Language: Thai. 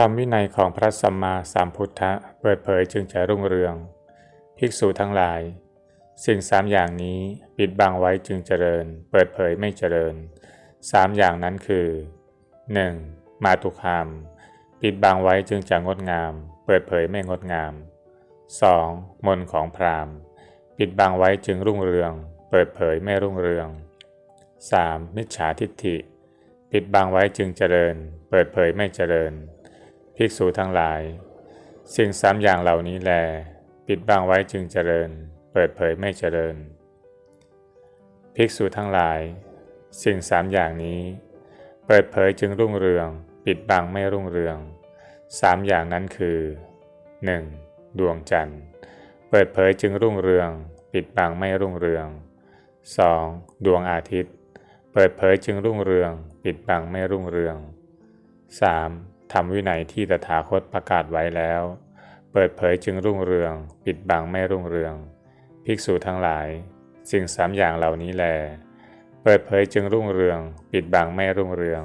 ธรรมวินัยของพระสัมมาสัมพุทธะเปิดเผยจึงจะรุ่งเรือง ภิกษุทั้งหลาย สิ่งสามอย่างนี้ปิดบังไว้จึงเจริญ เปิดเผยไม่เจริญสามอย่างนั้นคือ 1. มาตุคามปิดบังไว้จึงจะงดงาม เปิดเผยไม่งดงาม 2. มนของพราหมณ์ ปิดบังไว้จึงรุ่งเรือง เปิดเผยไม่รุ่งเรือง 3. มิจฉาทิฏฐิ ปิดบังไว้จึงเจริญ เปิดเผยไม่เจริญ ภิกษุทั้งหลาย สิ่งสามอย่างเหล่านี้แล ปิดบังไว้จึงเจริญ เปิดเผยไม่เจริญ ภิกษุทั้งหลาย สิ่งสามอย่างนี้ เปิดเผยจึงรุ่งเรือง ปิดบังไม่รุ่งเรืองสามอย่างนั้นคือ 1. ดวงจันทร์ เปิดเผยจึงรุ่งเรือง ปิดบังไม่รุ่งเรือง 2. ดวงอาทิตย์ เปิดเผยจึงรุ่งเรือง ปิดบังไม่รุ่งเรือง 3. ธรรมวินัยที่ตถาคตประกาศไว้แล้ว เปิดเผยจึงรุ่งเรือง ปิดบังไม่รุ่งเรือง ภิกษุทั้งหลาย สิ่งสามอย่างเหล่านี้แล เปิดเผยจึงรุ่งเรือง ปิดบังไม่รุ่งเรือง